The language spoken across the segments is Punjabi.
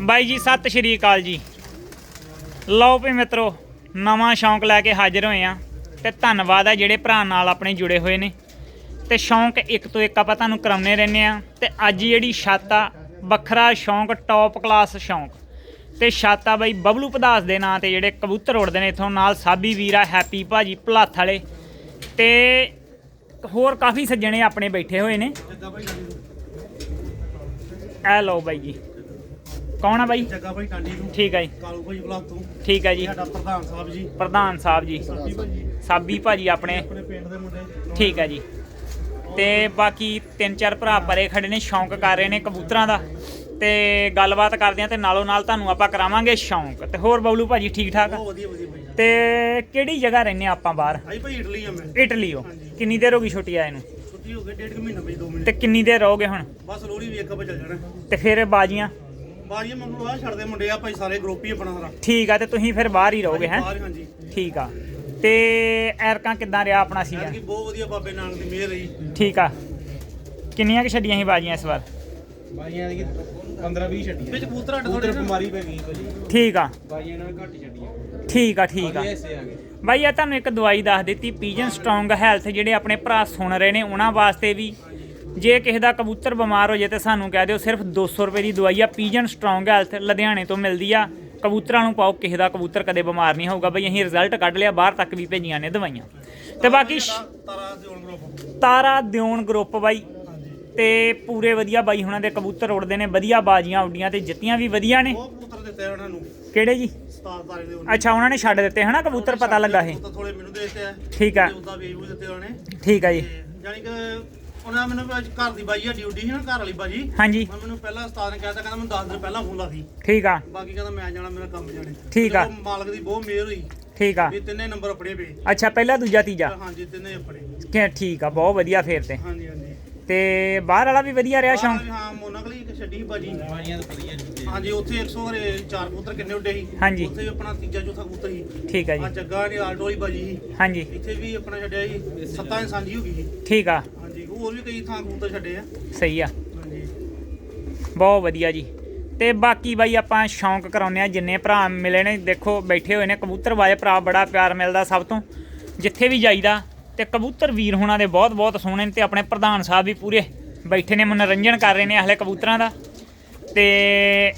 ਬਾਈ ਜੀ ਸਤਿ ਸ਼੍ਰੀ ਅਕਾਲ ਜੀ। ਲਓ ਵੀ ਮਿੱਤਰੋ ਨਵਾਂ ਸ਼ੌਂਕ ਲੈ ਕੇ ਹਾਜ਼ਰ ਹੋਏ ਆ ਤੇ ਧੰਨਵਾਦ ਆ ਜਿਹੜੇ ਭਰਾ ਨਾਲ ਆਪਣੇ ਜੁੜੇ ਹੋਏ ਨੇ। ਤੇ ਸ਼ੌਂਕ ਇੱਕ ਤੋਂ ਇੱਕ ਆਪਾਂ ਤੁਹਾਨੂੰ ਕਰਾਉਨੇ ਰਹਿੰਦੇ ਆ ਤੇ ਅੱਜ ਜਿਹੜੀ ਛੱਤ ਆ ਵੱਖਰਾ ਸ਼ੌਂਕ ਟੌਪ ਕਲਾਸ ਸ਼ੌਂਕ। ਤੇ ਛੱਤ ਆ ਬਾਈ ਬਬਲੂ ਪਦਾਸ ਦੇ ਨਾਂ ਤੇ ਜਿਹੜੇ ਕਬੂਤਰ ਉੜਦੇ ਨੇ ਇਥੋਂ ਨਾਲ ਸਾਬੀ ਵੀਰਾ ਹੈਪੀ ਭਾਜੀ ਭਲਾਥ ਵਾਲੇ। ਤੇ ਹੋਰ ਕਾਫੀ ਸੱਜਣੇ ਆਪਣੇ ਬੈਠੇ ਹੋਏ ਨੇ। ਐ ਲਓ ਬਾਈ ਜੀ। ਕੌਣ ਆ ਬਾਈ? ਜੱਗਾ ਭਾਈ ਟਾਂਡੀ ਤੋਂ। ਠੀਕ ਹੈ ਜੀ। ਕਾਲੂ ਭਾਈ ਬਲਾਕ ਤੋਂ। ਠੀਕ ਹੈ ਜੀ। ਸਾਡਾ ਪ੍ਰਧਾਨ ਸਾਹਿਬ ਜੀ। ਪ੍ਰਧਾਨ ਸਾਹਿਬ ਜੀ। ਸਾਬੀ ਭਾਜੀ ਸਾਬੀ ਭਾਜੀ ਆਪਣੇ। ਆਪਣੇ ਪਿੰਡ ਦੇ ਮੁੰਡੇ। ਠੀਕ ਹੈ ਜੀ। ਤੇ ਬਾਕੀ ਤਿੰਨ ਚਾਰ ਭਰਾ ਪਰੇ ਖੜੇ ਨੇ ਸ਼ੌਂਕ ਕਰ ਰਹੇ ਨੇ ਕਬੂਤਰਾਂ ਦਾ। ਤੇ ਗੱਲਬਾਤ ਕਰਦੇ ਆ ਤੇ ਨਾਲੋਂ ਨਾਲ ਤੁਹਾਨੂੰ ਆਪਾਂ ਕਰਾਵਾਂਗੇ ਸ਼ੌਂਕ। ਤੇ ਹੋਰ ਬਬਲੂ ਭਾਜੀ ਠੀਕ ਠਾਕ? ਬਹੁਤ ਵਧੀਆ ਵਧੀਆ ਭਾਈ। ਤੇ ਕਿਹੜੀ ਜਗ੍ਹਾ ਰਹਿੰਦੇ ਆ ਆਪਾਂ ਬਾਹਰ? ਆਈ ਭਾਈ ਇਟਲੀ ਆ ਮੈਂ। ਇਟਲੀ ਹੋ। ਕਿੰਨੀ ਦੇਰ ਹੋ ਗਈ ਛੁੱਟੀ ਆਏ ਨੂੰ ਛੁੱਟੀ ਹੋ ਗਈ ਡੇਢ ਕੁ ਮਹੀਨਾ ਭਾਈ 2 ਮਹੀਨੇ। ਤੇ ਕਿੰਨੀ ਦੇਰ ਰਹੋਗੇ ਹੁਣ? ਬਸ ਲੋਹੜੀ ਵੇਖ ਕੇ ਚੱਲ ਜਾਣਾ। ਤੇ ਫਿਰ ਬਾਜੀਆਂ? ਬਾਜੀ ਮੈਨੂੰ ਆ ਛੱਡਦੇ ਮੁੰਡੇ ਆ ਭਾਈ ਸਾਰੇ ਗਰੁੱਪ ਹੀ ਆਪਣਾ ਸਾਰਾ। ਠੀਕ ਆ ਤੇ ਤੁਸੀਂ ਫਿਰ ਬਾਹਰ ਹੀ ਰਹੋਗੇ ਹੈ? ਬਾਹਰ ਹੀ, ਹਾਂਜੀ। ਠੀਕ ਆ। ਤੇ ਐਰਕਾਂ ਕਿੱਦਾਂ ਰਿਹਾ ਆਪਣਾ ਸੀਜ਼ਨ ਕੀ ਬਹੁਤ ਵਧੀਆ ਬਾਬੇ ਨਾਨਕ ਦੀ ਮਿਹਰ ਰਹੀ। ਠੀਕ ਆ। ਕਿੰਨੀਆਂ ਕਿ ਛੱਡੀਆਂ ਸੀ ਬਾਜੀਆਂ ਇਸ ਵਾਰ? ਬਾਈਆਂ ਦੀ 15 20 ਛੱਡੀਆਂ। ਵਿੱਚ ਕਬੂਤਰ ਥੋੜੇ ਬਿਮਾਰੀ ਪੈ ਗਈ ਭਾਜੀ ਠੀਕ ਆ। ਬਾਈਆਂ ਨਾਲ ਘੱਟ ਛੱਡੀਆਂ। ਠੀਕ ਆ ਠੀਕ ਆ। ਗਏ। ਬਾਈ ਆ ਤੁਹਾਨੂੰ ਇੱਕ ਦਵਾਈ ਦੱਸ ਦਿੱਤੀ ਪੀਜਨ ਸਟਰੋਂਗ ਹੈਲਥ ਜਿਹੜੇ ਆਪਣੇ ਭਰਾ ਸੁਣ ਰਹੇ ਨੇ ਉਹਨਾਂ ਵਾਸਤੇ ਵੀ ਜੇ ਕਿਸੇ ਦਾ ਕਬੂਤਰ ਬਿਮਾਰ ਹੋ ਜਾਏ ਤੇ ਸਾਨੂੰ ਕਹਿ ਦਿਓ ਸਿਰਫ 200 ਰੁਪਏ ਦੀ ਦਵਾਈ ਆ। ਪੀਜਨ ਸਟਰੋਂਗ ਹੈਲਥ ਲੁਧਿਆਣੇ ਤੋਂ ਮਿਲਦੀ ਆ। ਕਬੂਤਰਾਂ ਨੂੰ ਪਾਓ ਕਿਸੇ ਦਾ ਕਬੂਤਰ ਕਦੇ ਬਿਮਾਰ ਨਹੀਂ ਹੋਊਗਾ। ਬਈ ਅਸੀਂ ਰਿਜ਼ਲਟ ਕੱਢ ਲਿਆ ਬਾਹਰ ਤੱਕ ਵੀ ਭੇਜੀਆਂ ਨੇ ਦਵਾਈਆਂ। ਤੇ ਬਾਕੀ ਤਾਰਾ ਦਿਉਣ ਗਰੁੱਪ ਬਾਈ। ਤੇ ਪੂਰੇ ਵਧੀਆ ਬਾਈ ਹੁਣਾਂ ਦੇ ਕਬੂਤਰ ਉੜਦੇ ਨੇ ਵਧੀਆ ਬਾਜੀਆਂ ਉੱਡੀਆਂ ਤੇ ਜਿੱਤੀਆਂ ਵੀ ਵਧੀਆ ਨੇ। ਉਹ ਕਬੂਤਰ ਦਿੱਤੇ ਉਹਨਾਂ ਨੂੰ ਕਿਹੜੇ ਜੀ? 17 ਤਾਰੇ ਦੇ ਉਹਨੇ। ਅੱਛਾ ਉਹਨਾਂ ਨੇ ਛੱਡ ਦਿੱਤੇ ਹਨਾ ਕਬੂਤਰ ਪਤਾ ਲੱਗਾ ਇਹ। ਕਬੂਤਰ ਥੋੜੇ ਮੈਨੂੰ ਦੇ ਦਿੱਤੇ ਆ। ਠੀਕ ਆ। ਤੇ ਉਹਦਾ ਵੇਚ ਵੀ ਦਿੱਤੇ ਉਹਨੇ ਠੀਕ ਆ ਜੀ। ਯਾਨੀ ਕਿ ਉਹਨਾਂ ਮੈਨੂੰ ਅੱਜ ਘਰ ਦੀ ਬਾਜੀ ਆ ਡਿਊਟੀ ਸੀ ਨਾ ਘਰ ਵਾਲੀ ਬਾਜੀ। ਹਾਂਜੀ। ਮੈਂ ਮੈਨੂੰ ਪਹਿਲਾਂ ਉਸਤਾਦ ਨੇ ਕਹਿਤਾ ਕਹਿੰਦਾ ਮੈਨੂੰ 10 ਦਿਨ ਪਹਿਲਾਂ ਫੋਨ ਲਾ ਦੀ। ਠੀਕ ਆ। ਬਾਕੀ ਕਹਿੰਦਾ ਮੈਂ ਜਾਣਾ ਮੇਰਾ ਕੰਮ ਜਾਣੇ। ਠੀਕ ਆ। ਮਾਲਕ ਦੀ ਬਹੁਤ ਮਿਹਰ ਹੋਈ ਠੀਕ ਆ। ਵੀ ਤਿੰਨੇ ਨੰਬਰ ਆਪਣੇ ਪਏ। ਅੱਛਾ ਪਹਿਲਾ ਦੂਜਾ ਤੀਜਾ? ਹਾਂਜੀ ਤਿੰਨੇ ਆਪਣੇ। ਕਿ ਠੀਕ ਆ ਬਹੁਤ ਵਧੀਆ ਫੇਰ ਤੇ। ਹਾਂਜੀ ਹਾਂਜੀ। ਤੇ ਬਾਹਰ ਵਾਲਾ ਵੀ ਵਧੀਆ ਰਿਹਾ ਸ਼ੌਂਕ? ਹਾਂ ਮੋਨਕਲੀ ਇੱਕ ਛੱਡੀ ਸੀ ਬਾਜੀ। ਬਾਈਆਂ ਤਾਂ ਵਧੀਆ ਛੱਡੀਆਂ ਹਾਂਜੀ ਉੱਥੇ 100 ਘਰੇ ਚਾਰ ਕਬੂਤਰ ਕਿੰਨੇ ਉੱਡੇ ਸੀ। ਹਾਂਜੀ। ਉੱਥੇ ਵੀ ਆਪਣਾ ਤੀਜਾ ਚੌਥਾ ਕਬੂਤਰ ਸੀ। ਠੀਕ ਆ ਆ ਜੀ ਜੱਗਾ ਨੇ ਆਲਟੋ ਵਾਲੀ ਬਾਜੀ ਸੀ। ਹਾਂਜੀ। ਇੱਥੇ ਵੀ ਆਪਣਾ ਛੱਡਿਆ ਸੀ। ਸੱਤਾਂ ਸਾਂਝੀ ਹੋ ਗਈ ਸੀ। ਠੀਕ ਆ। ਹੋਰ ਵੀ ਕਈ ਥਾਂ ਕਬੂਤਰ ਛੱਡੇ ਆ। ਸਹੀ ਆ। ਹਾਂਜੀ। ਬਹੁਤ ਵਧੀਆ ਜੀ। ਤੇ ਬਾਕੀ ਬਾਈ ਆਪਾਂ ਸ਼ੌਂਕ ਕਰਾਉਂਦੇ ਆ ਜਿੰਨੇ ਭਰਾ ਮਿਲੇ ਨੇ ਦੇਖੋ ਬੈਠੇ ਹੋਏ ਨੇ ਕਬੂਤਰ ਵਾਲੇ ਭਰਾ ਬੜਾ ਪਿਆਰ ਮਿਲਦਾ ਸਭ ਤੋਂ। ਜਿੱਥੇ ਵੀ ਜਾਈਦਾ ਤੇ ਕਬੂਤਰ ਵੀਰ ਹੋਣਾ ਦੇ ਬਹੁਤ ਬਹੁਤ ਸੋਹਣੇ ਨੇ ਤੇ ਆਪਣੇ ਪ੍ਰਧਾਨ ਸਾਹਿਬ ਵੀ ਪੂਰੇ ਬੈਠੇ ਨੇ ਮਨੋਰੰਜਨ ਕਰ ਰਹੇ ਨੇ ਹਲੇ ਕਬੂਤਰਾਂ ਦਾ। ਤੇ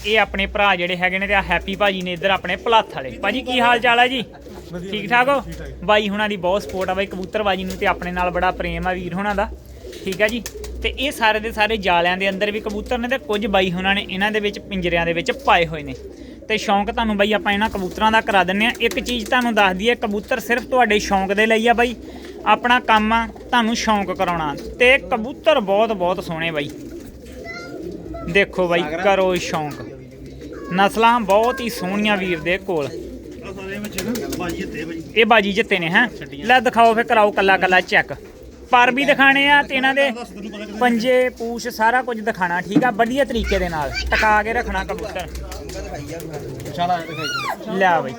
ਇਹ ਆਪਣੇ ਭਰਾ ਜਿਹੜੇ ਹੈਗੇ ਨੇ ਤੇ ਆ ਹੈਪੀ ਭਾਜੀ ਨੇ ਇੱਧਰ ਆਪਣੇ ਭਲਾਥ ਵਾਲੇ। ਭਾਜੀ ਕੀ ਹਾਲ ਚਾਲ ਹੈ ਜੀ? ਠੀਕ ਠਾਕ ਹੋ? ਬਾਈ ਹੁਣਾਂ ਦੀ ਬਹੁਤ ਸਪੋਰਟ ਆ ਬਾਈ ਕਬੂਤਰਬਾਜੀ ਨੂੰ ਤੇ ਆਪਣੇ ਨਾਲ ਬੜਾ ਪ੍ਰੇਮ ਆ ਵੀਰ ਹੁਣਾਂ ਦਾ। ਠੀਕ ਆ ਜੀ। ਤੇ ਇਹ ਸਾਰੇ ਦੇ ਸਾਰੇ ਜਾਲਿਆਂ ਦੇ ਅੰਦਰ ਵੀ ਕਬੂਤਰ ਨੇ ਤੇ ਕੁਝ ਬਾਈ ਹੁਣਾਂ ਨੇ ਇਹਨਾਂ ਦੇ ਵਿੱਚ ਪਿੰਜਰਿਆਂ ਦੇ ਵਿੱਚ ਪਾਏ ਹੋਏ ਨੇ। ਤੇ ਸ਼ੌਂਕ ਤੁਹਾਨੂੰ ਬਾਈ ਆਪਾਂ ਇਹਨਾਂ ਕਬੂਤਰਾਂ ਦਾ ਕਰਾ ਦਿੰਨੇ ਆ ਇੱਕ ਚੀਜ਼ ਤੁਹਾਨੂੰ ਦੱਸ ਦਈਏ ਕਬੂਤਰ ਸਿਰਫ ਤੁਹਾਡੇ ਸ਼ੌਂਕ ਦੇ ਲਈ ਆ ਬਾਈ। ਆਪਣਾ ਕੰਮ ਆ ਤੁਹਾਨੂੰ ਸ਼ੌਂਕ ਕਰਾਉਣਾ। ਤੇ ਕਬੂਤਰ ਬਹੁਤ ਬਹੁਤ ਸੋਹਣੇ ਬਾਈ। ਦੇਖੋ ਬਾਈ ਕਰੋ ਸ਼ੌਂਕ। ਨਸਲਾਂ ਬਹੁਤ ਹੀ ਸੋਹਣੀਆਂ ਵੀਰ ਦੇ ਕੋਲ। ਇਹ ਬਾਜੀ ਜਿੱਤੇ ਨੇ ਹੈ। ਲੈ ਦਿਖਾਓ ਫੇ ਕਰਾਓ ਕੱਲਾ ਕੱਲਾ ਚੈੱਕ। ਪਰ ਵੀ ਦਿਖਾਣੇ ਆ ਤੇ ਇਹਨਾਂ ਦੇ ਪੰਜੇ ਪੂਛ ਸਾਰਾ ਕੁਝ ਦਿਖਾਣਾ ਠੀਕ ਆ? ਵਧੀਆ ਤਰੀਕੇ ਦੇ ਨਾਲ ਟਕਾ ਕੇ ਰੱਖਣਾ ਕਬੂਤਰ। ਛਾਲਾ ਦਿਖਾਈ। ਲੈ ਬਾਈ।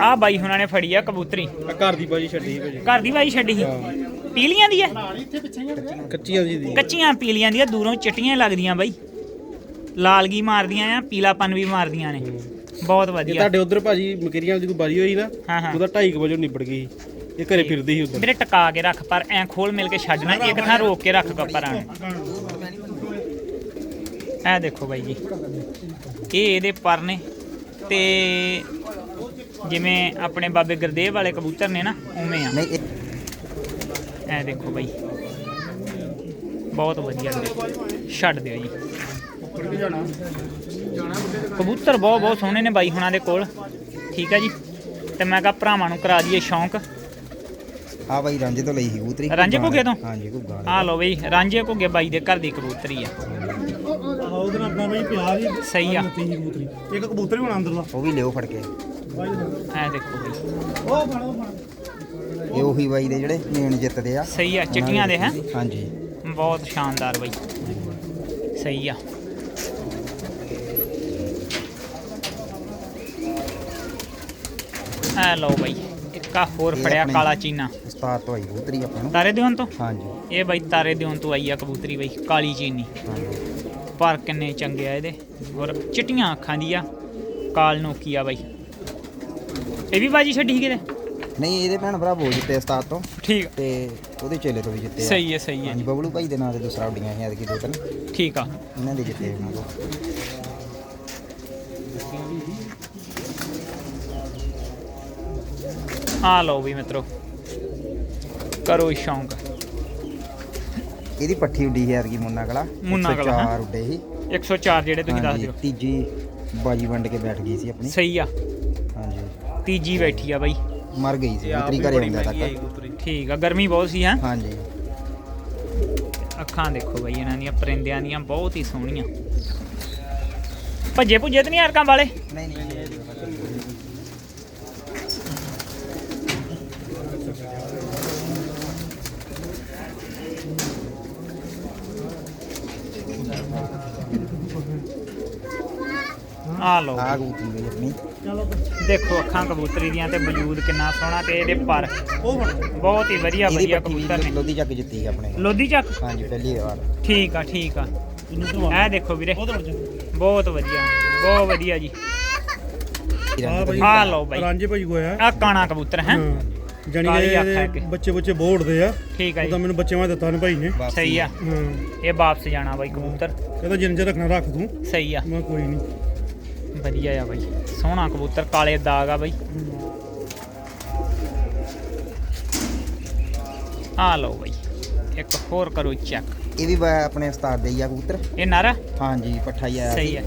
ਆ ਆ ਬਾਈ ਹੁਣਾਂ ਨੇ ਫੜੀ ਆ ਕਬੂਤਰੀ। ਆ ਘਰ ਦੀ ਬਾਜੀ ਛੱਡੀ ਭਾਜੀ। ਘਰ ਦੀ ਬਾਈ ਛੱਡੀ ਸੀ? ਪੀਲੀਆਂ ਦੀ ਹੈ ਕੱਚੀਆਂ ਦੀ ਦੀ ਕੱਚੀਆਂ ਪੀਲੀਆਂ ਦੀਆਂ ਦੂਰੋਂ ਚਿੱਟੀਆਂ ਲੱਗਦੀਆਂ ਬਾਈ। ਲਾਲਗੀ ਮਾਰਦੀਆਂ ਆ ਪੀਲਾਪਨ ਵੀ ਮਾਰਦੀਆਂ ਨੇ। ਬਹੁਤ ਵਧੀਆ। ਤੁਹਾਡੇ ਉਧਰ ਭਾਜੀ ਮਕੇਰੀਆਂ ਦੀ ਕੋਈ ਬਾਜੀ ਹੋਈ ਨਾ। ਉਹਦਾ 2:30 ਵਜੇ ਨਿਬੜ ਗਈ ਇਹ ਘਰੇ ਫਿਰਦੀ ਸੀ ਉਧਰ। ਮੇਰੇ ਟਕਾ ਕੇ ਰੱਖ ਪਰ ਐ ਖੋਲ ਮਿਲ ਕੇ ਛੱਡਣਾ ਇੱਕ ਥਾਂ ਰੋਕ ਕੇ ਰੱਖ ਕੱਪਰਾਂ ਐ ਦੇਖੋ ਬਾਈ ਜੀ। ਇਹ ਇਹਦੇ ਪਰ ਨੇ ਤੇ ਜਿਵੇਂ ਆਪਣੇ ਬਾਬੇ ਗੁਰਦੇਵ ਵਾਲੇ ਕਬੂਤਰ ਨੇ ਨਾ ਉਵੇਂ ਆ। ਨਹੀਂ ਇਹ- ਐ ਦੇਖੋ ਬਾਈ। ਬਹੁਤ ਵਧੀਆ ਨੇ ਛੱਡ ਦਿਓ ਜੀ। ਕਬੂਤਰ ਬਹੁਤ ਬਹੁਤ ਸੋਹਣੇ ਨੇ ਬਾਈ ਹੁਣਾਂ ਦੇ ਕੋਲ। ਠੀਕ ਹੈ ਜੀ। ਤੇ ਮੈਂ ਕਿਹਾ ਭਰਾਵਾਂ ਨੂੰ ਕਰਾ ਦਈਏ ਸ਼ੌਂਕ। ਆ ਬਾਈ ਰਾਂਝੇ ਤੋਂ ਲਈ ਸੀ ਕਬੂਤਰੀ। ਰਾਂਝੇ ਘੁੱਗੇ ਤੋਂ? ਹਾਂਜੀ ਘੁੱਗਾ ਆ ਲਓ ਬਈ ਰਾਂਝੇ ਘੁੱਗੇ ਬਾਈ ਦੇ ਘਰ ਦੀ ਕਬੂਤਰੀ ਆ। ਉਹਦੇ ਨਾਲ ਆਪਣਾ ਬਾਈ ਪਿਆਰ ਹੀ ਸਹੀ ਆ। ਤੀ ਕਬੂਤਰੀ। ਇੱਕ ਕਬੂਤਰ ਵੀ ਹੋਣਾ ਅੰਦਰਲਾ। ਉਹ ਵੀ ਲਿਓ ਫੜ ਕੇ। ਐ ਦੇਖੋ ਬਈ। ਉਹ ਫੜ ਉਹ ਫੜ। ਇਹ ਉਹੀ ਬਾਈ ਦੇ ਜਿਹੜੇ ਮੇਨ ਜਿੱਤਦੇ ਆ। ਸਹੀ ਆ ਚਿੱਟੀਆਂ ਦੇ ਹੈ? ਹਾਂਜੀ। ਬਹੁਤ ਸ਼ਾਨਦਾਰ ਬਾਈ। ਸਹੀ ਆ। ਐ ਲਓ ਬਾਈ ਇੱਕ ਆ ਹੋਰ ਇਹ ਫੜਿਆ ਆਪਣੀ- ਕਾਲਾ ਚੀਨਾ। ਉਸਤਾਦ ਤੋਂ ਆਈ ਕਬੂਤਰੀ ਆਪਾਂ ਨੂੰ। ਤਾਰੇ ਦਿਓਨ ਤੋਂ? ਹਾਂਜੀ। ਇਹ ਬਾਈ ਤਾਰੇ ਦਿਓਨ ਤੋਂ ਆਈ ਆ ਕਬੂਤਰੀ ਬਾਈ ਕਾਲੀ ਚੀਨੀ। ਪਰ ਕਿੰਨੇ ਚੰਗੇ ਆ ਇਹਦੇ। ਔਰ ਚਿੱਟੀਆਂ ਅੱਖਾਂ ਦੀ ਆ ਕਾਲ ਨੋਕੀ ਆ ਬਾਈ। ਇਹ ਵੀ ਬਾਜੀ ਛੱਡੀ ਕਿਤੇ? ਨਹੀਂ ਇਹਦੇ ਭੈਣ ਭਰਾ ਬੋਲ ਜਿੱਤੇ ਉਸਤਾਦ ਤੋਂ। ਠੀਕ ਤੇ ਉਹਦੇ ਚੇਲੇ ਤੋਂ ਵੀ ਜਿੱਤੇ ਸਹੀ ਹੈ ਸਹੀ ਹੈ ਹਾਂਜੀ ਬਬਲੂ ਭਾਈ ਦੇ ਨਾਂ ਤੇ ਦੂਸਰਾ ਉੱਡੀਆਂ ਸੀ ਐਤਕੀ ਦੋ ਤਿੰਨ। ਠੀਕ ਆ। ਇਹਨਾਂ ਦੇ ਜਿੱਤੇ ਉਹਨਾਂ ਕੋਲ ਆ ਲਓ ਵੀ ਮਿੱਤਰੋ। ਕਰੋ ਸ਼ੌਂਕ। ਇਹਦੀ ਪੱਠੀ ਉੱਡੀ ਸੀ ਐਤਕੀ ਮੁੰਨਾ ਕਲਾ? ਮੁੰਨਾ ਕਲਾ, ਹੈਂ? 104 ਉੱਡੇ ਸੀ। 104 ਜਿਹੜੇ ਤੁਸੀਂ ਦੱਸ ਹਾਂਜੀ, ਦਿਓ। ਤੀਜੀ ਬਾਜੀ ਵੰਡ ਕੇ ਬੈਠ ਗਈ ਸੀ ਆਪਣੀ। ਸਹੀ ਆ। ਹਾਂਜੀ। ਤੀਜੀ ਬੈਠੀ ਆ ਬਾਈ। ਮਰ ਗਈ ਸੀ ਉਤਰੀ ਘਰੇ ਆਉਂਦਾ ਤੱਕ। ਠੀਕ ਆ ਗਰਮੀ ਬਹੁਤ ਸੀ ਹੈ? ਹਾਂਜੀ। ਅੱਖਾਂ ਦੇਖੋ ਬਾਈ ਇਹਨਾਂ ਦੀਆਂ ਪਰਿੰਦਿਆਂ ਦੀਆਂ ਬਹੁਤ ਹੀ ਸੋਹਣੀਆਂ। ਭੱਜੇ ਭੁੱਜੇ ਤੇ ਨਹੀਂ ਹਰਕਾਂ ਵਾਲੇ? ਨਹੀਂ ਨਹੀਂ। ਆ ਲਓ ਆ ਕਬੂਤਰੀ ਗਈ ਆਪਣੀ ਦੇਖੋ ਅੱਖਾਂ ਕਬੂਤਰੀ ਦੀਆਂ ਤੇ ਵਜੂਦ ਕਿੰਨਾ ਸੋਹਣਾ ਤੇ ਇਹਦੇ ਪਰ। ਉਹ ਬਹੁਤ ਹੀ ਵਧੀਆ ਇਹਦੀ ਵਧੀਆ ਪੱਠੀ ਕਬੂਤਰ ਵੀ ਨੇ। ਲੋਧੀ ਚੱਕ ਜਿੱਤੀ ਆਪਣੇ ਲੋਧੀ ਚੱਕ? ਹਾਂਜੀ ਪਹਿਲੀ ਵਾਰ। ਠੀਕ ਆ ਠੀਕ ਆ। ਇਹ ਦੇਖੋ ਵੀਰੇ। ਬਹੁਤ ਵਧੀਆ। ਬਹੁਤ ਵਧੀਆ ਜੀ। ਆ ਲਓ ਬਾਈ। ਰਾਂਝੇ ਭਾਈ ਕੋ ਆਇਆ ਆ ਕਾਣਾ ਕਬੂਤਰ ਹੈ? ਜਾਨੀ ਕਾਲੀ ਅੱਖ ਹੈ ਕਿ ਕਿ। ਬੱਚੇ ਬੱਚੇ ਬੋੜਦੇ ਆ। ਠੀਕ ਆ ਉਹਦਾ ਜੀ। ਮੈਨੂੰ ਬੱਚੇ ਮੈਂ ਦਿੱਤਾ ਨੇ ਭਾਈ ਨੇ। ਸਹੀ ਆ। ਹਾਂ। ਇਹ ਵਾਪਸ ਜਾਣਾ ਬਾਈ ਕਬੂਤਰ। ਕਹਿੰਦਾ ਜਿੰਨ ਚ ਰੱਖਣਾ ਰੱਖ ਤੂੰ। ਸਹੀ ਆ। ਮੈਂ ਕੋਈ ਨਹੀਂ ਵਧੀਆ ਆ ਬਾਈ। ਸੋਹਣਾ ਕਬੂਤਰ ਕਾਲੇ ਦਾਗ ਆ ਬਾਈ। ਆ ਲਓ ਬਾਈ ਇੱਕ ਹੋਰ ਕਰੋ ਚੈੱਕ ਇਹ ਵੀ ਬਾ- ਆਪਣੇ ਉਸਤਾਦ ਦੇ ਹੀ ਆ ਕਬੂਤਰ। ਇਹ ਨਰ ਹਾਂਜੀ ਪੱਠਾ ਹੀ ਆਇਆ ਸਹੀ ਸੀ। ਆ।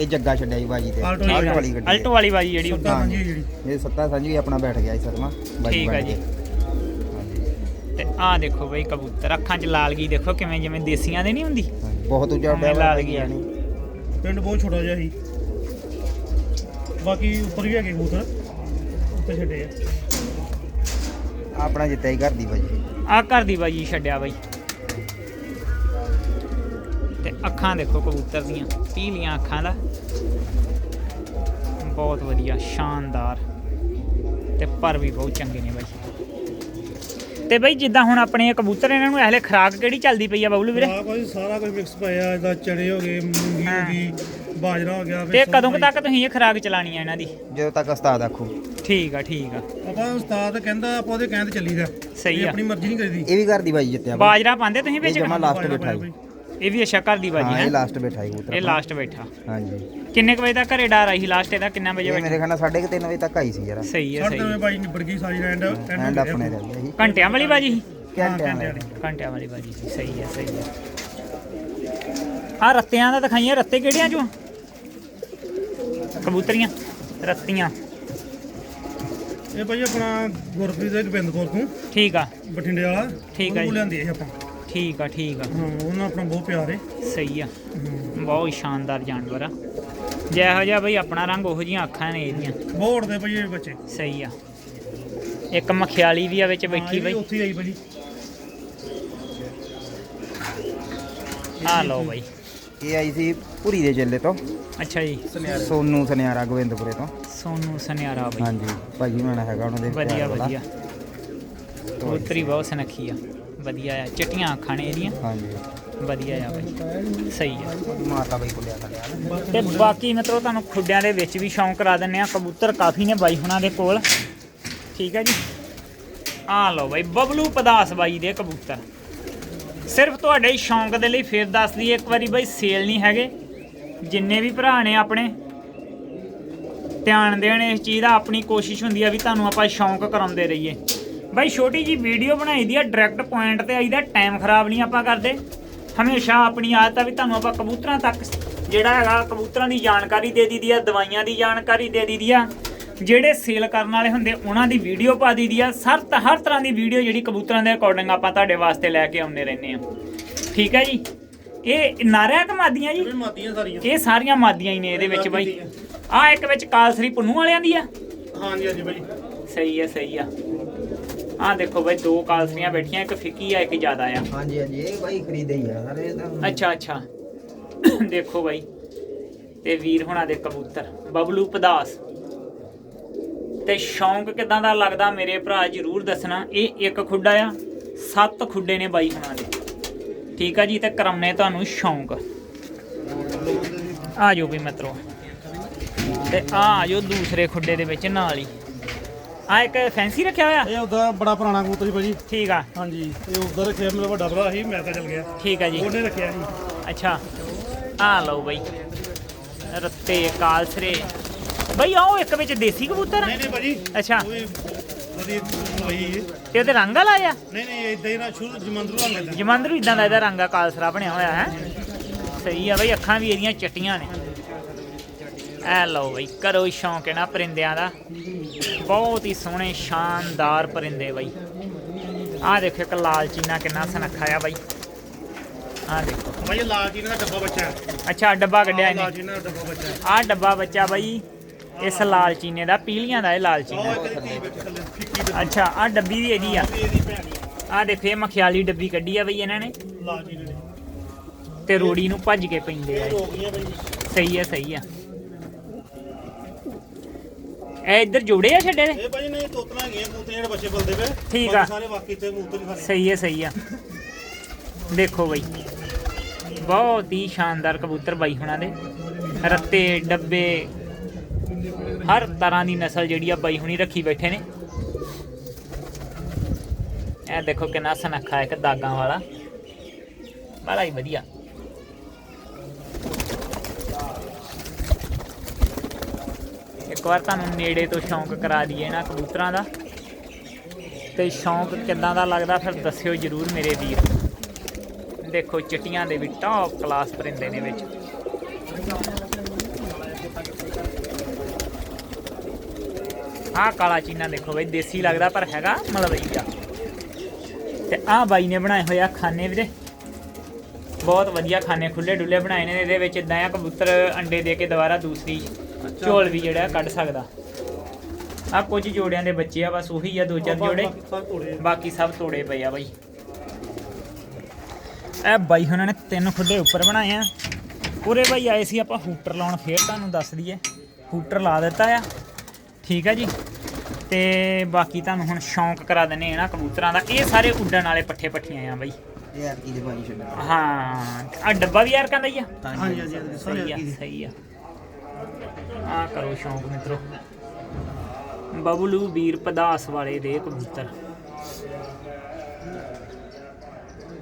ਇਹ ਜੱਗਾ ਛੱਡਿਆ ਜੀ ਬਾਜੀ ਤੇ। ਆਲਟੋ ਵਾਲੀ ਗੱਡੀ ਅਲਟੋ ਵਾਲੀ ਬਾਜੀ ਜਿਹੜੀ ਸੱਤਾ ਹਾਂਜੀ। ਜਿਹੜੀ। ਇਹ ਸੱਤਾ ਸਾਂਝੀ ਆਪਣਾ ਬੈਠ ਗਿਆ ਸੀ ਸਤਮਾ ਬਾਜੀ ਠੀਕ ਆ ਬਣ ਜੀ। ਕੇ। ਤੇ ਆ ਦੇਖੋ ਬਈ ਕਬੂਤਰ ਅੱਖਾਂ 'ਚ ਲਾਲਗੀ ਦੇਖੋ ਕਿਵੇਂ ਜਿਵੇਂ ਦੇਸੀਆਂ ਦੇ ਨਹੀਂ ਹੁੰਦੀ? ਹਾਂਜੀ, ਬਹੁਤ ਉੱਚਾ ਉੱਡਿਆ ਲਾਲ ਗਿਆ। ਪਿੰਡ ਬਹੁਤ ਛੋਟਾ ਜਿਹਾ ਸੀ। ਬਾਕੀ ਉੱਪਰ ਵੀ ਹੈਗੇ ਕਬੂਤਰ। ਉੱਤੇ ਛੱਡੇ ਆ। ਆਪਣਾ ਜਿੱਤਿਆ ਹੀ ਘਰ ਦੀ ਆ ਘਰ ਦੀ ਬਾਜੀ ਛੱਡਿਆ ਬਾਈ। ਤੇ ਅੱਖਾਂ ਦੇਖੋ ਕਬੂਤਰ ਦੀਆਂ ਪੀਲੀਆਂ ਅੱਖਾਂ ਦਾ। ਬਹੁਤ ਵਧੀਆ ਸ਼ਾਨਦਾਰ। ਤੇ ਪਰ ਵੀ ਬਹੁਤ ਚੰਗੇ ਨੇ ਬਾਈ। ਤੇ ਬਾਈ ਜਿੱਦਾਂ ਹੁਣ ਆਪਣੇ ਇਹ ਕਬੂਤਰ ਇਹਨਾਂ ਨੂੰ ਇਹਲੇ ਖਰਾਕ ਕਿਹੜੀ ਚੱਲਦੀ ਪਈ ਆ ਬਬਲੂ ਵੀਰੇ? ਆ ਕੋਈ ਸਾਰਾ ਕੁਝ ਮਿਕਸ ਪਾਇਆ ਇਹਦਾ ਚਣੇ ਹੋ ਗਏ ਮੂੰਗੀ ਹਾਂ। ਗਈ ਬਾਜਰਾ ਹੋ ਗਿਆ ਤੇ ਕਦੋਂ ਕੁ। ਤੱਕ ਤੁਸੀਂ ਇਹ ਖਰਾਕ ਚਲਾਣੀ ਆ ਇਹਨਾਂ ਦੀ? ਜਦੋਂ ਤੱਕ ਉਸਤਾਦ ਆਖੂ। ਠੀਕ ਆ ਠੀਕ ਆ। ਆਪਾਂ ਉਸਤਾਦ ਕਹਿੰਦਾ ਆਪਾਂ ਉਹਦੇ ਕਹਿਣ ਤੇ ਚੱਲੀਦਾ। ਸਹੀ ਇਹ ਆ। ਆਪਣੀ ਮਰਜ਼ੀ ਨਹੀਂ ਕਰੀਦੀ। ਇਹ ਵੀ ਘਰ ਦੀ ਬਾਜੀ ਜਿੱਤਿਆ ਬਾਈ। ਬਾਜਰਾ ਪਾਉਂਦੇ ਤੁਸੀਂ ਵਿੱਚ? ਜਮਾ ਲਾਸਟ ਬੈਠਾ ਜੀ। ਇਹ ਵੀ ਅੱਛਾ ਘਰ ਦੀ ਬਾਜੀ ਹਾਂ ਇਹ ਲਾਸਟ ਬੈਠਾ ਹੀ ਕਬੂਤਰ ਇਹ। ਲਾਸਟ ਬੈਠਾ। ਹਾਂਜੀ। ਕਿੰਨੇ ਕੁ ਵਜੇ ਤੱਕ ਘਰੇ ਡਰ ਆਈ ਸੀ? ਲਾਸਟ ਇਹਦਾ ਕਿੰਨਾ ਵਜੇ ਬੈਠਾ? ਮੇਰੇ ਖਿਆਲ ਨਾਲ 3:30 ਵਜੇ ਤੱਕ ਆਈ ਸੀ ਯਾਰ। ਸਹੀ ਹੈ ਸਹੀ ਤੇ ਹੈ। ਬਾਈ ਨਿਬੜ ਗਈ ਸਾਰੀ ਐਂਡ ਐਂਡ ਐਂਡ ਆਪਣੇ ਰਹਿ ਗਿਆ ਜੀ ਘੰਟਿਆਂ ਵਾਲੀ ਬਾਜੀ ਸੀ? ਘੰਟਿਆਂ ਵਾਲੀ। ਘੰਟਿਆਂ ਵਾਲੀ। ਬਾਜੀ ਸੀ ਸਹੀ ਹੈ ਸਹੀ ਹੈ ਆ ਰੱਤਿਆਂ ਦਾ ਦਿਖਾਈਆਂ ਰੱਤੇ ਕਿਹੜਿਆਂ ਚੋਂ? ਕਬੂਤਰੀਆਂ ਰੱਤੀਆਂ। ਇਹ ਭਾਈ ਆਪਣਾ ਗੁਰਪ੍ਰੀਤ ਦੇ ਗੋਬਿੰਦ ਤੋਂ। ਠੀਕ ਆ। ਬਠਿੰਡੇ ਵਾਲਾ। ਠੀਕ ਆ ਉਹ ਜੀ। ਲਿਆਂਦੀ ਸੀ ਆਪਾਂ। ਠੀਕ ਆ ਠੀਕ ਆ। ਹਾਂ ਉਹਨਾਂ ਆਪਣਾ ਬਹੁਤ ਪਿਆਰ ਹੈ ਸਹੀ ਆ। ਬਹੁਤ ਹੀ ਸ਼ਾਨਦਾਰ ਜਾਨਵਰ ਆ। ਜਿਹੋ ਜਿਹਾ ਬਈ ਆਪਣਾ ਰੰਗ ਉਹੋ ਜਿਹੀਆਂ ਅੱਖਾਂ ਨੇ ਇਹਦੀਆਂ। ਬਹੁਤ ਉੜਦੇ ਭਾਈ ਇਹ ਬੱਚੇ। ਸਹੀ ਆ। ਇੱਕ ਮਖਿਆਲੀ ਵੀ ਆ ਵਿੱਚ ਹਾਂ, ਬੈਠੀ ਇਹ ਵੀ ਬਈ। ਉੱਥੇ ਹੀ ਆਈ ਭਾਜੀ ਆ ਲਓ ਬਈ। ਇਹ ਆਈ ਸੀ ਪੁਰੀ ਦੇ ਚੇਲੇ ਤੋਂ। ਅੱਛਾ ਜੀ। ਸੋਨੂ ਸੁਨਿਆਰਾ ਗੋਬਿੰਦਪੁਰੇ ਤੋਂ। ਸੋਨੂ ਸੁਨਿਆਰਾ ਬਈ। ਹਾਂਜੀ ਭਾਜੀ ਮੈਣਾ ਹੈਗਾ ਉਹਨਾਂ ਦੇ ਵਧੀਆ ਪਿਆਰ ਵਾਲਾ। ਵਧੀਆ। ਕਬੂਤਰੀ ਬਹੁਤ ਸੁਨੱਖੀ ਆ। ਵਧੀਆ ਆ। ਚਿੱਟੀਆਂ ਨੇ ਇਹਦੀਆਂ। ਹਾਂਜੀ। ਵਧੀਆ ਆ ਬਈ। ਸਹੀ ਆ। ਮਾਰਦਾ ਬਾਈ ਕੋਲਿਆ ਥੱਲੇ ਤੇ ਬਾਕੀ ਮਿੱਤਰੋ ਤੁਹਾਨੂੰ ਖੁੱਡਿਆਂ ਦੇ ਵਿੱਚ ਵੀ ਸ਼ੌਂਕ ਕਰਾ ਦਿੰਨੇ ਆ। ਕਬੂਤਰ ਕਾਫੀ ਨੇ ਬਾਈ ਹੁਣਾਂ ਦੇ ਕੋਲ। ਠੀਕ ਹੈ ਜੀ। ਆ ਲਓ ਬਾਈ ਬਬਲੂ ਪਦਾਸ ਬਾਈ ਦੇ ਕਬੂਤਰ। ਸਿਰਫ ਤੁਹਾਡੇ ਸ਼ੌਂਕ ਦੇ ਲਈ ਫੇਰ ਦੱਸ ਦਈਏ, ਇੱਕ ਵਾਰੀ ਬਈ ਸੇਲ ਨਹੀਂ ਹੈਗੇ। ਜਿੰਨੇ ਵੀ ਭਰਾ ਨੇ ਆਪਣੇ, ਧਿਆਨ ਦੇਣ ਇਸ ਚੀਜ਼ ਦਾ, ਆਪਣੀ ਕੋਸ਼ਿਸ਼ ਹੁੰਦੀ ਆ ਵੀ ਤੁਹਾਨੂੰ ਆਪਾਂ ਸ਼ੌਂਕ ਕਰਾਉਂਦੇ ਰਹੀਏ। ਬਾਈ ਛੋਟੀ ਜੀ ਵੀਡੀਓ ਬਣਾਈ ਦੀ ਆ ਡਾਇਰੈਕਟ ਪੁਆਇੰਟ ਤੇ ਆਈਦਾ ਟਾਈਮ ਖਰਾਬ ਨਹੀਂ ਆਪਾਂ ਕਰਦੇ। ਹਮੇਸ਼ਾ ਆਪਣੀ ਆਦਤ ਆ ਵੀ ਤੁਹਾਨੂੰ ਆਪਾਂ ਕਬੂਤਰਾਂ ਤੱਕ, ਜਿਹੜਾ ਹੈਗਾ ਕਬੂਤਰਾਂ ਦੀ ਜਾਣਕਾਰੀ ਦੇ ਦੀਦੀ ਆ, ਦਵਾਈਆਂ ਦੀ ਜਾਣਕਾਰੀ ਦੇ ਦੀਦੀ ਆ। ਜਿਹੜੇ ਸੇਲ ਕਰਨ ਵਾਲੇ ਹੁੰਦੇ ਉਹਨਾਂ ਦੀ ਵੀਡੀਓ ਪਾ ਦੀਦੀ ਆ। ਸਰ ਹਰ ਤਰ੍ਹਾਂ ਦੀ ਵੀਡੀਓ ਜਿਹੜੀ ਕਬੂਤਰਾਂ ਦੇ ਅਕੋਰਡਿੰਗ ਆਪਾਂ ਤੁਹਾਡੇ ਵਾਸਤੇ ਲੈ ਕੇ ਆਉਂਦੇ ਰਹਿੰਦੇ ਆ ਠੀਕ ਹੈ ਜੀ? ਇਹ ਨਾਰਿਆ ਕਮਾਦੀਆਂ ਜੀ? ਇਹ ਮਾਦੀਆਂ ਸਾਰੀਆਂ। ਇਹ ਸਾਰੀਆਂ ਮਾਦੀਆਂ ਹੀ ਨੇ ਇਹਦੇ ਵਿੱਚ ਬਾਈ। ਆ ਇੱਕ ਵਿੱਚ ਕਾਲਸਰੀ ਪੁੰਨੂ ਵਾਲਿਆਂ ਦੀ ਆ। ਹਾਂਜੀ ਹਾਂਜੀ ਭਾਈ ਸਹੀ ਹੈ ਸਹੀ ਆ। ਆ ਦੇਖੋ ਬਾਈ ਦੋ ਕਾਲਸਰੀਆਂ ਬੈਠੀਆਂ ਇੱਕ ਫਿੱਕੀ ਆ ਇੱਕ ਜ਼ਿਆਦਾ ਆ। ਹਾਂਜੀ ਹਾਂਜੀ ਇਹ ਬਾਈ ਖਰੀਦੇ ਹੀ ਆ ਸਾਰੇ ਤਾਂ। ਅੱਛਾ ਅੱਛਾ। ਦੇਖੋ ਬਾਈ। ਤੇ ਵੀਰ ਹੁਣਾਂ ਦੇ ਕਬੂਤਰ। ਬਬਲੂ ਪਦਾਸ। ਤੇ ਸ਼ੌਂਕ ਕਿਦਾਂ ਦਾ ਲੱਗਦਾ ਮੇਰੇ ਭਰਾ ਜਰੂਰ ਦੱਸਣਾ। ਇਹ ਇੱਕ ਖੁੱਡਾ ਆ ਸੱਤ ਖੁੱਡੇ ਨੇ ਬਾਈ ਹੁਣਾਂ ਦੇ ਠੀਕ ਆ ਜੀ ਤੇ ਕਰਾਉਣੇ ਤੁਹਾਨੂੰ ਸ਼ੌਂਕ। ਆ ਜਾਓ ਵੀ ਮਿੱਤਰੋ। ਤੇ ਆ ਆ ਜਾਓ ਦੂਸਰੇ ਖੁੱਡੇ ਦੇ ਵਿੱਚ ਨਾਲ ਹੀ। ਆ ਇੱਕ ਫੈਂਸੀ ਰੱਖਿਆ ਹੋਇਆ? ਇਹ ਉਹਦਾ ਬੜਾ ਪੁਰਾਣਾ ਕਬੂਤਰ ਜੀ ਭਾਜੀ। ਠੀਕ ਆ। ਹਾਂਜੀ ਇਹ ਉਧਰ ਰੱਖਿਆ ਮੇਰਾ ਵੱਡਾ ਭਰਾ ਸੀ ਮੈਂ ਤਾਂ ਚਲ ਗਿਆ। ਠੀਕ ਆ ਜੀ। ਉਹਨੇ ਰੱਖਿਆ ਜੀ। ਅੱਛਾ। ਆ ਲਓ ਬਈ। ਰੱਤੇ ਕਾਲਸਰੇ ਬਈ ਆਓ ਇੱਕ ਵਿੱਚ ਦੇਸੀ ਕਬੂਤਰ ਆ? ਨਹੀਂ ਨਹੀਂ ਭਾਜੀ। ਅੱਛਾ। ਹੋਈ ਹੈ। ਤੇ ਉਹਦੇ ਰੰਗ ਵਾਲਾ ਆ? ਨਹੀਂ ਨਹੀਂ ਇਦਾਂ ਹੀ ਨਾ ਸ਼ੁਰੂ ਜਮੰਦਰੂ ਰੰਗ ਦਾ ਜਮੰਦਰੂ ਇਦਾਂ ਦਾ ਇਹਦਾ ਰੰਗ ਆ ਕਾਲਸਰਾ ਬਣਿਆ ਹੋਇਆ ਹੈ। ਸਹੀ ਆ ਬਈ ਅੱਖਾਂ ਵੀ ਇਹਦੀਆਂ ਚਟੀਆਂ ਨੇ। ਐ ਲਓ ਬਈ ਕਰੋ ਸ਼ੌਂਕ ਇਹਨਾਂ ਪਰਿੰਦਿਆਂ ਦਾ। ਬਹੁਤ ਹੀ ਸੋਹਣੇ ਸ਼ਾਨਦਾਰ ਪਰਿੰਦੇ ਬਈ। ਆਹ ਦੇਖੋ ਇੱਕ ਲਾਲ ਚੀਨਾ ਕਿੰਨਾ ਸਨੱਖਾ ਆ ਬਈ। ਆਹ ਦੇਖੋ। ਭਾਈ ਲਾਲ ਜੀ ਦਾ ਡੱਬਾ ਬੱਚਾ ਹੈ। ਅੱਛਾ ਡੱਬਾ ਕੱਢਿਆ ਲਾਲ ਇਹਨੇ ਦਾ ਡੱਬਾ ਬੱਚਾ ਹੈ। ਆਹ ਡੱਬਾ ਬੱਚਾ ਬਈ। ਇਸ ਲਾਲ ਚੀਨੇ ਦਾ ਪੀਲੀਆਂ ਦਾ ਇਹ ਲਾਲ ਚੀਨਾ। ਅੱਛਾ ਆਹ ਡੱਬੀ ਵੀ ਇਹਦੀ ਆ। ਆਹ ਦੇਖੋ ਇਹ ਮਖਿਆਲੀ ਡੱਬੀ ਕੱਢੀ ਆ ਬਈ ਇਹਨਾਂ ਨੇ। ਤੇ ਰੋੜੀ ਨੂੰ ਭੱਜ ਕੇ ਪੈਂਦੇ ਆ। ਸਹੀ ਹੈ ਸਹੀ ਆ ਇਹ ਇੱਧਰ ਜੋੜੇ ਆ ਛੱਡੇ ਦੇ? ਇਹ ਭਾਜੀ ਨੇ ਤੋਤਲਾਂ ਹੈਗੀਆਂ ਕਬੂਤਰੀਆਂ ਜਿਹੜੇ ਬੱਚੇ ਬਲਦੇ ਪਏ। ਠੀਕ ਆ। ਸਾਰੇ ਤੇ ਸਹੀ ਹੈ ਸਹੀ ਆ। ਦੇਖੋ ਬਈ। ਬਹੁਤ ਹੀ ਸ਼ਾਨਦਾਰ ਕਬੂਤਰ ਬਾਈ ਹੁਣਾਂ ਦੇ। ਰੱਤੇ ਡੱਬੇ ਹਰ ਤਰ੍ਹਾਂ ਦੀ ਨਸਲ ਜਿਹੜੀ ਆ ਬਾਈ ਹੁਣੀ ਰੱਖੀ ਬੈਠੇ ਨੇ। ਇਹ ਦੇਖੋ ਕਿੰਨਾ ਸਨੱਖਾ ਇੱਕ ਦਾਗਾਂ ਵਾਲਾ। ਬੜਾ ਹੀ ਵਧੀਆ। ਇੱਕ ਵਾਰ ਤੁਹਾਨੂੰ ਨੇੜੇ ਤੋਂ ਸ਼ੌਂਕ ਕਰਾ ਦਈਏ ਨਾ ਕਬੂਤਰਾਂ ਦਾ। ਤੇ ਸ਼ੌਂਕ ਕਿੱਦਾਂ ਦਾ ਲੱਗਦਾ ਫਿਰ ਦੱਸਿਓ ਜਰੂਰ ਮੇਰੇ ਵੀਰ। ਦੇਖੋ ਚਿੱਟੀਆਂ ਦੇ ਵੀ ਟੌਪ ਕਲਾਸ ਪਰਿੰਦੇ ਨੇ ਵਿੱਚ। ਆਹ ਕਾਲਾ ਚੀਨਾ ਦੇਖੋ ਬਈ ਦੇਸੀ ਲੱਗਦਾ ਪਰ ਹੈਗਾ ਮਲਵਈ ਦਾ ਤੇ ਆਹ ਬਾਈ ਨੇ ਬਣਾਏ ਹੋਏ ਆ ਖਾਨੇ ਵੀਰੇ। ਬਹੁਤ ਵਧੀਆ ਖਾਨੇ ਖੁੱਲੇ ਡੁੱਲੇ ਬਣਾਏ ਨੇ ਇਹਦੇ ਵਿੱਚ ਇਦਾਂ ਆ ਕਬੂਤਰ ਅੰਡੇ ਦੇ ਕੇ ਦੁਬਾਰਾ ਦੂਸਰੀ ਝੋਲ ਵੀ ਜਿਹੜਾ ਕੱਢ ਸਕਦਾ। ਆ ਕੁਝ ਜੋੜਿਆਂ ਦੇ ਬੱਚੇ ਆ ਬਸ ਉਹੀ ਆ ਦੋ ਚਾਰ ਜੋੜੇ। ਬਾਕੀ ਸਭ ਤੋੜੇ ਪਏ ਆ ਬਾਈ। ਇਹ ਬਾਈ ਹੁਣਾਂ ਨੇ ਤਿੰਨ ਖੁੱਡੇ ਉੱਪਰ ਬਣਾਏ ਆ। ਪੂਰੇ ਬਾਈ ਆਏ ਸੀ ਆਪਾਂ ਹੂਟਰ ਲਾਉਣ ਫੇਰ ਤੁਹਾਨੂੰ ਦੱਸ ਦਈਏ। ਹੂਟਰ ਲਾ ਦਿੱਤਾ ਆ। ਠੀਕ ਆ ਜੀ। ਤੇ ਬਾਕੀ ਤੁਹਾਨੂੰ ਹੁਣ ਸ਼ੌਂਕ ਕਰਾ ਦਿੰਨੇ ਆ ਨਾ ਕਬੂਤਰਾਂ ਦਾ। ਇਹ ਸਾਰੇ ਉੱਡਣ ਵਾਲੇ ਪੱਠੇ ਪੱਠੀਆਂ ਆ ਬਾਈ। ਯਾਰ ਕੀ ਦੇ ਭਾਈ ਛੱਡ ਹਾਂ ਆ ਡੱਬਾ ਵੀ ਯਾਰ ਕਹਿੰਦਾ ਹੀ ਆ? ਹਾਂਜੀ ਹਾਂਜੀ ਸਹੀ ਆ। ਸਹੀ ਆ। ਆ ਕਰੋ ਸ਼ੌਂਕ ਮਿੱਤਰੋ। ਬਬਲੂ ਵੀਰ ਪਦਾਸ ਵਾਲੇ ਦੇ ਕਬੂਤਰ।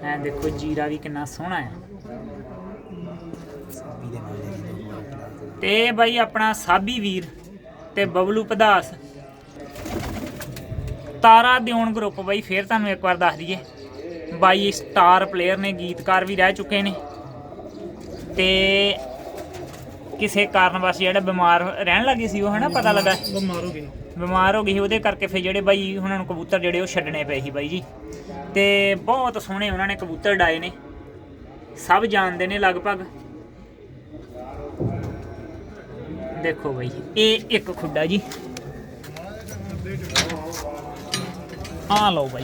ਐ ਦੇਖੋ ਜੀਰਾ ਵੀ ਕਿੰਨਾ ਸੋਹਣਾ ਹੈ ਤੇ ਬਾਈ ਆਪਣਾ ਸਾਬੀ ਵੀਰ। ਤੇ ਬਬਲੂ ਪਦਾਸ। ਤਾਰਾ ਦਿਉਣ ਗਰੁੱਪ ਬਾਈ ਫੇਰ ਤੁਹਾਨੂੰ ਇੱਕ ਵਾਰ ਦੱਸ ਦਈਏ। ਬਾਈ ਸਟਾਰ ਪਲੇਅਰ ਨੇ ਗੀਤਕਾਰ ਵੀ ਰਹਿ ਚੁੱਕੇ ਨੇ। ਤੇ ਕਿਸੇ ਕਾਰਨ ਵਸ ਜਿਹੜਾ ਬਿਮਾਰ ਰਹਿਣ ਲੱਗੇ ਸੀ ਉਹ ਹਨਾ ਪਤਾ ਲੱਗਾ? ਬਿਮਾਰ ਹੋ ਗਏ। ਬਿਮਾਰ ਹੋ ਗਈ ਉਹਦੇ ਕਰਕੇ ਫਿਰ ਜਿਹੜੇ ਬਾਈ ਉਹਨਾਂ ਨੂੰ ਕਬੂਤਰ ਜਿਹੜੇ ਉਹ ਛੱਡਣੇ ਪਏ ਸੀ ਬਾਈ ਜੀ। ਤੇ ਬਹੁਤ ਸੋਹਣੇ ਉਹਨਾਂ ਨੇ ਕਬੂਤਰ ਡਾਏ ਨੇ। ਸਭ ਜਾਣਦੇ ਨੇ ਲਗਭਗ। ਦੇਖੋ ਬਾਈ ਇਹ ਇੱਕ ਖੁੱਡਾ ਜੀ। ਆ ਲਓ ਬਾਈ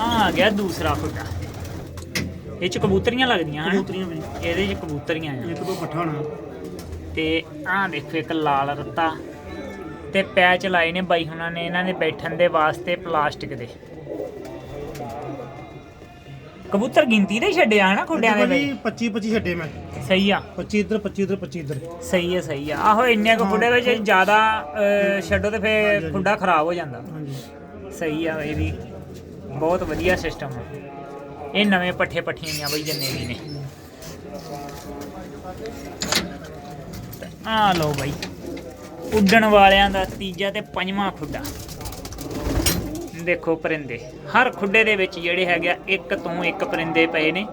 ਆ ਆ ਗਿਆ ਦੂਸਰਾ ਖੁੱਡਾ। ਇਹ ਚ ਕਬੂਤਰੀਆਂ ਲੱਗਦੀਆਂ ਹਨ। ਕਬੂਤਰੀਆਂ ਭਾਜੀ ਇਹਦੇ ਚ ਕਬੂਤਰੀਆਂ ਆ ਇੱਕ ਦੋ ਪੱਠਾ ਹੋਣਾ ਤੇ ਆਹ ਦੇਖੋ ਇੱਕ ਲਾਲ ਰੱਤਾ। ਤੇ ਪੈਚ ਲਾਏ ਨੇ ਬਾਈ ਹੁਣਾਂ ਨੇ ਇਹਨਾਂ ਦੇ ਬੈਠਣ ਦੇ ਵਾਸਤੇ ਪਲਾਸਟਿਕ ਦੇ। ਕਬੂਤਰ ਗਿਣਤੀ ਦੇ ਹੀ ਛੱਡਿਆ ਹਨਾ ਖੁੱਡਿਆਂ ਦੇ ਵਿੱਚ। 25 25 ਛੱਡੇ ਮੈਂ। ਸਹੀ ਆ। 25 ਇੱਧਰ 25 ਇੱਧਰ 25 ਇੱਧਰ। ਸਹੀ ਹੈ ਸਹੀ ਆ। ਆਹੋ ਇੰਨੇ ਕੁ ਖੁੱਡੇ ਵਿੱਚ ਜ਼ਿਆਦਾ ਅਹ, ਛੱਡੋ ਤੇ ਫੇਰ ਖੁੱਡਾ ਖਰਾਬ ਹੋ ਜਾਂਦਾ। ਹਾਂਜੀ। ਸਹੀ ਆ ਇਹ ਵੀ ਬਹੁਤ ਵਧੀਆ ਸਿਸਟਮ ਆ। ਇਹ ਨਵੇਂ ਪੱਠੇ ਪੱਠੀਆਂ ਆ ਬਈ ਜਿੰਨੇ ਵੀ ਨੇ। ਆ ਲਓ ਬਾਈ। ਉੱਡਣ ਵਾਲਿਆਂ ਦਾ ਤੀਜਾ ਤੇ ਪੰਜਵਾਂ ਖੁੱਡਾ। ਦੇਖੋ ਪਰਿੰਦੇ। ਹਰ ਖੁੱਡੇ ਦੇ ਵਿੱਚ ਜਿਹੜੇ ਹੈਗੇ ਆ, ਇੱਕ ਤੋਂ ਇੱਕ ਪਰਿੰਦੇ ਪਏ ਨੇ।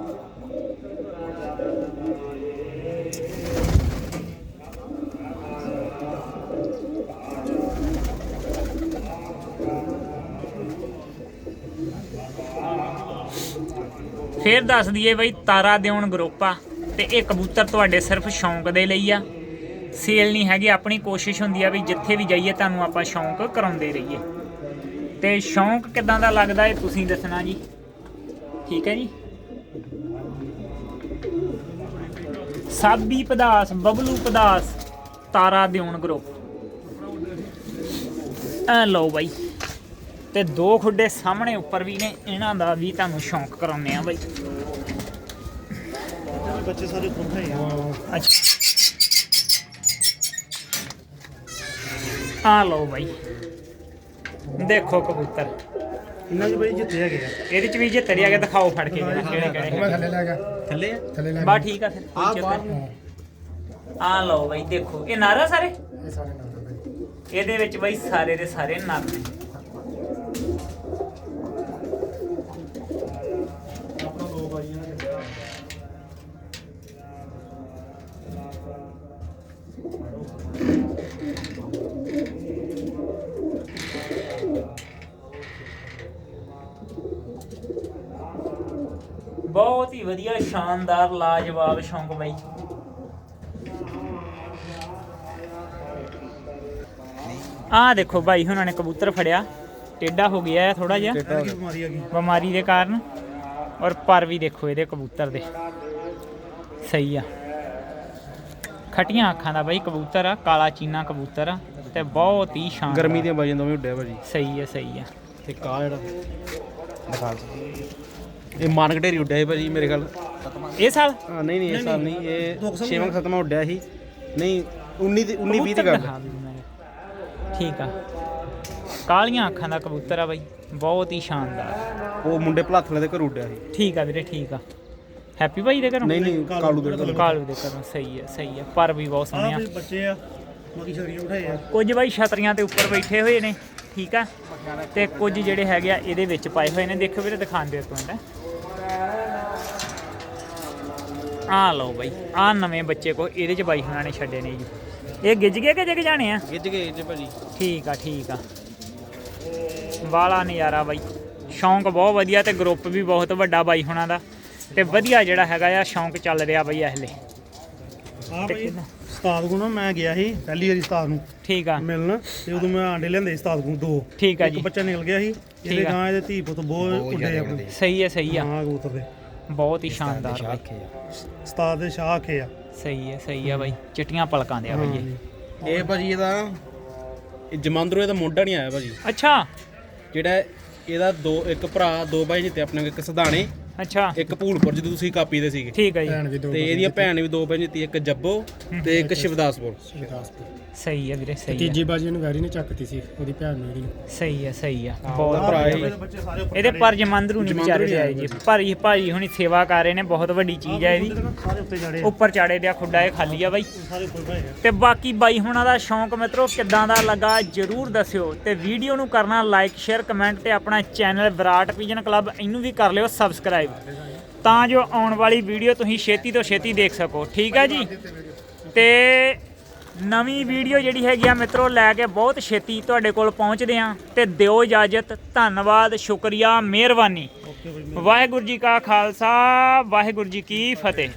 ਫੇਰ ਦੱਸ ਦਈਏ ਬਈ, ਤਾਰਾ ਦੇਉਣ ਗਰੋਪਾ ਤੇ ਇਹ ਕਬੂਤਰ ਤੁਹਾਡੇ ਸਿਰਫ ਸ਼ੌਂਕ ਦੇ ਲਈ ਆ। ਸੇਲ ਨਹੀਂ ਹੈਗੀ, ਆਪਣੀ ਕੋਸ਼ਿਸ਼ ਹੁੰਦੀ ਆ ਵੀ ਜਿੱਥੇ ਵੀ ਜਾਈਏ, ਤੁਹਾਨੂੰ ਆਪਾਂ ਸ਼ੌਂਕ ਕਰਾਉਂਦੇ ਰਹੀਏ। ਤੇ ਸ਼ੌਂਕ ਕਿਦਾਂ ਦਾ ਲੱਗਦਾ ਇਹ ਤੁਸੀਂ ਦੱਸਣਾ ਜੀ? ਠੀਕ ਹੈ ਜੀ? ਸਾਬੀ ਪਦਾਸ ਬਬਲੂ ਪਦਾਸ ਤਾਰਾ ਦਿਉਣ ਕਰੋ। ਐ ਲਓ ਬਾਈ। ਤੇ ਦੋ ਖੁੱਡੇ ਸਾਹਮਣੇ ਉੱਪਰ ਵੀ ਨੇ ਇਹਨਾਂ ਦਾ ਵੀ ਤੁਹਾਨੂੰ ਸ਼ੌਂਕ ਕਰਾਉਂਦੇ ਆ ਬਾਈ। ਬੱਚੇ ਸਾਰੇ ਖੁੱਡੇ ਆ ਅੱਛਾ। ਆ ਲਓ ਬਾਈ। ਦੇਖੋ ਕਬੂਤਰ। ਇਹਨਾਂ ਜੀ ਬਾਈ ਜਿੱਤੇ ਹੈਗੇ ਆ। ਇਹਦੇ ਚ ਵੀ ਜੇ ਤਰੀ ਆ ਗਿਆ ਦਿਖਾਓ ਫੜ ਕੇ ਕਿਹੜੇ ਕਿਹੜੇ ਮੈਂ ਥੱਲੇ ਲੈ ਗਿਆ ਥੱਲੇ ਆ? ਥੱਲੇ ਲੈ ਬਾ ਠੀਕ ਆ ਫਿਰ ਆ ਬਾਹਰ। ਆ ਲਓ ਬਾਈ ਦੇਖੋ ਇਹ ਨਾਰਾ ਸਾਰੇ? ਇਹ ਸਾਰੇ ਨਾਲ ਬਾਈ। ਇਹਦੇ ਵਿੱਚ ਬਾਈ ਸਾਰੇ ਦੇ ਸਾਰੇ ਨਰ ਨੇ ਆਪਣਾ ਦੋ ਬਾਈਆਂ ਨੇ ਜਿੱਤਿਆ ਬਹੁਤ ਹੀ ਵਧੀਆ ਸ਼ਾਨਦਾਰ ਲਾਜਵਾਬ ਸ਼ੌਂਕ ਬਾਈ। ਆ ਦੇਖੋ ਬਾਈ ਹੁਣਾਂ ਨੇ ਕਬੂਤਰ ਫੜਿਆ। ਟੇਡਾ ਹੋ ਗਿਆ ਹੈ ਥੋੜਾ ਜਿਹਾ। ਕੀ ਬਿਮਾਰੀ ਆ ਗਈ। ਬਿਮਾਰੀ ਦੇ ਕਾਰਨ। ਔਰ ਪਰ ਵੀ ਦੇਖੋ ਇਹਦੇ ਕਬੂਤਰ ਦੇ। ਸਹੀ ਆ। ਖਟੀਆਂ ਅੱਖਾਂ ਦਾ ਬਾਈ ਕਬੂਤਰ ਆ ਕਾਲਾ ਚੀਨਾ ਕਬੂਤਰ ਆ ਤੇ ਬਹੁਤ ਹੀ ਸ਼ਾਨਦਾਰ। ਗਰਮੀ ਦੀਆਂ ਬਾਈਆਂ ਦੋਵੇਂ ਉੱਡਿਆ ਭਾਜੀ। ਸਹੀ ਹੈ ਸਹੀ ਹੈ ਤੇ ਕਾ ਜਿਹੜਾ ਦਿਖਾ ਇਹ ਮਾਨਕ ਢੇਰੀ ਉੱਡਿਆ ਸੀ ਭਾਜੀ ਮੇਰੇ ਖਿਆਲ। ਇਹ ਸਾਲ? ਹਾਂ ਨਹੀਂ ਨਹੀਂ ਇਹ ਸਾਲ ਨਹੀਂ ਇਹ ਛੇਵਾਂ ਖਤਮਾ ਉੱਡਿਆ ਸੀ। ਨਹੀਂ 19 ਦੀ 19 20 ਦੀ ਗੱਲ। ਠੀਕ ਆ। ਕਾਲੀਆਂ ਅੱਖਾਂ ਦਾ ਕਬੂਤਰ ਆ ਬਾਈ। ਬਹੁਤ ਹੀ ਸ਼ਾਨਦਾਰ। ਉਹ ਮੁੰਡੇ ਭਲਾਥਲੇ ਦੇ ਘਰ ਉੱਡਿਆ ਸੀ। ਠੀਕ ਆ ਵੀਰੇ ਠੀਕ ਆ। ਹੈਪੀ ਭਾਈ ਦੇ ਘਰੋਂ? ਨਹੀਂ ਨਹੀਂ ਕਾਲੂ ਦੇ ਘਰ। ਕਾਲੂ ਦੇ ਘਰੋਂ ਸਹੀ ਹੈ ਸਹੀ ਹੈ ਪਰ ਵੀ ਬਹੁਤ ਸੋਹਣੇ ਆ। ਵੀ ਬੱਚੇ ਆ ਬਾਕੀ ਛਤਰੀਆਂ ਉਠਾਏ ਆ। ਕੁਝ ਬਾਈ ਛਤਰੀਆਂ ਤੇ ਉੱਪਰ ਬੈਠੇ ਹੋਏ ਨੇ ਠੀਕ ਆ? ਤੇ ਕੁਝ ਜਿਹੜੇ ਹੈਗੇ ਆ ਇਹਦੇ ਵਿੱਚ ਪਾਏ ਹੋਏ ਨੇ। ਦੇਖੋ ਵੀਰੇ ਦਿਖਾਉਂਦੇ ਇੱਕ ਮਿੰਟ। ਆ ਲਓ ਬਾਈ ਆ ਨਵੇਂ ਬੱਚੇ ਕੋ ਇਹਦੇ ਚ ਬਾਈ ਹੁਣਾਂ ਨੇ ਛੱਡੇ ਨੇ ਜੀ। ਇਹ ਗਿੱਜ ਗਏ ਕਿ ਜਗ ਜਾਣੇ ਆ? ਗਿੱਜ ਗਏ ਜੀ ਭਾਜੀ। ਠੀਕ ਆ ਠੀਕ ਆ। ਵਾਲਾ ਨਜ਼ਾਰਾ ਬਾਈ। ਸ਼ੌਂਕ ਬਹੁਤ ਵਧੀਆ ਤੇ ਗਰੁੱਪ ਵੀ ਬਹੁਤ ਵੱਡਾ ਬਾਈ ਹੁਣਾਂ ਦਾ। ਤੇ ਵਧੀਆ ਜਿਹੜਾ ਹੈਗਾ ਆ ਸ਼ੌਂਕ ਚੱਲ ਰਿਹਾ ਬਾਈ ਇਹਲੇ ਹਾਂ ਭਾਈ ਉਸਤਾਦ ਕੋਲ ਨਾ ਮੈਂ ਗਿਆ ਸੀ ਪਹਿਲੀ ਵਾਰੀ ਉਸਤਾਦ ਨੂੰ ਠੀਕ ਆ। ਮਿਲਣ ਤੇ ਉਦੋਂ ਮੈਂ ਆਂਡੇ ਲਿਆਂਦੇ ਸੀ ਉਸਤਾਦ ਕੋਲ ਦੋ। ਠੀਕ ਆ ਇੱਕ ਜੀ। ਬੱਚਾ ਨਿਕਲ ਗਿਆ ਸੀ ਇਹਦੇ। ਗਾਂ ਇਹਦੇ ਧੀ ਪੁੱਤ ਬਹੁਤ ਉੱਡੇ ਆਪਣੇ। ਸਹੀ ਹੈ ਸਹੀ ਆ। ਹਾਂ ਕਬੂਤਰ ਦੇ। ਬਹੁਤ ਹੀ ਸ਼ਾਨਦਾਰ ਬਾਈ। ਉਸਤਾਦ ਦੇ ਸ਼ਾਹ ਆਖੇ ਆ ਸਹੀ ਹੈ ਸਹੀ ਆ ਬਾਈ। ਚਿੱਟੀਆਂ ਪਲਕਾਂ ਦੇ ਆ ਬਾਈ ਇਹ। ਇਹ ਭਾਜੀ ਇਹਦਾ ਇਹ ਜਮਾਂਦਰੂ ਇਹਦਾ ਮੁੰਡਾ ਨਹੀਂ ਆਇਆ ਭਾਜੀ। ਅੱਛਾ। ਜਿਹੜਾ ਇਹਦਾ ਦੋ ਇੱਕ ਭਰਾ ਦੋ ਭਾਈ ਜਿੱਤੇ ਆਪਣੇ ਕੋਲ, ਇੱਕ ਸਧਾਣੇ ਅੱਛਾ। ਇੱਕ ਭੂਲਪੁਰ ਜਦੋਂ ਤੁਸੀਂ ਕਾਪੀ ਦੇ ਸੀਗੇ। ਠੀਕ ਆ ਜੀ। ਤੇ ਇਹਦੀਆਂ ਭੈਣ ਵੀ ਦੋ ਭਾਈ ਜਿੱਤੀ ਇੱਕ ਜੱਬੋ ਤੇ ਇੱਕ ਸ਼ਿਵਦਾਸਪੁਰ। ਸਹੀ ਹੈ ਵੀਰੇ ਸਹੀ ਹੈ ਤੀਜੀ ਬਾਜੀ ਨੂੰ ਵੈਰੀ ਨੇ ਚੱਕਤੀ ਸੀ ਉਹਦੀ ਭੈਣ ਨੂੰ ਜਿਹੜੀ ਸਹੀ ਹੈ ਸਹੀ ਆ। ਬਹੁਤ ਭਰਾ। ਇਹਦੇ ਪਰ ਜਮੰਦਰੂ ਨਹੀਂ ਵਿਚਾਰੇ ਦੇ ਆਏ ਜੀ। ਭਾਰੀ ਭਾਜੀ ਹੁਣੀ ਸੇਵਾ ਕਰ ਰਹੇ ਨੇ ਬਹੁਤ ਵੱਡੀ ਚੀਜ਼ ਹੈ ਇਹਦੀ। ਸਾਰੇ ਉੱਤੇ ਚੜੇ ਉੱਪਰ ਚਾੜੇ ਦਿਆ ਖੁੱਡਾ ਇਹ ਖਾਲੀ ਆ ਬਾਈ। ਸਾਰੇ ਉੱਪਰ ਭਾਏ ਆ। ਤੇ ਬਾਕੀ ਬਾਈ ਹੁਣਾਂ ਦਾ ਸ਼ੌਂਕ ਮਿੱਤਰੋ ਕਿੱਦਾਂ ਦਾ ਲੱਗਾ ਜਰੂਰ ਦੱਸਿਓ। ਤੇ ਵੀਡੀਓ ਨੂੰ ਕਰਨਾ ਲਾਈਕ ਸ਼ੇਅਰ ਕਮੈਂਟ ਤੇ ਆਪਣਾ ਚੈਨਲ ਵਿਰਾਟ ਵਿਜਨ ਕਲੱਬ ਇਹਨੂੰ ਵੀ ਕਰ ਲਿਓ ਸਬਸਕ੍ਰਾਈਬ ਤਾਂ ਜੋ ਆਉਣ ਵਾਲੀ ਵੀਡੀਓ ਤੁਸੀਂ ਛੇਤੀ ਤੋਂ ਛੇਤੀ ਦੇਖ ਸਕੋ। ਠੀਕ ਹੈ ਜੀ? ਤੇ ਨਵੀਂ ਵੀਡੀਓ ਜਿਹੜੀ ਹੈਗੀ ਆ ਮਿੱਤਰੋ ਲੈ ਕੇ ਬਹੁਤ ਛੇਤੀ ਤੁਹਾਡੇ ਕੋਲ ਪਹੁੰਚਦੇ ਆ ਤੇ ਦਿਓ ਇਜਾਜ਼ਤ ਧੰਨਵਾਦ ਸ਼ੁਕਰੀਆ ਮਿਹਰਬਾਨੀ। ਵਾਹਿਗੁਰੂ ਜੀ ਕਾ ਖਾਲਸਾ ਵਾਹਿਗੁਰੂ ਜੀ ਕੀ ਫਤਿਹ।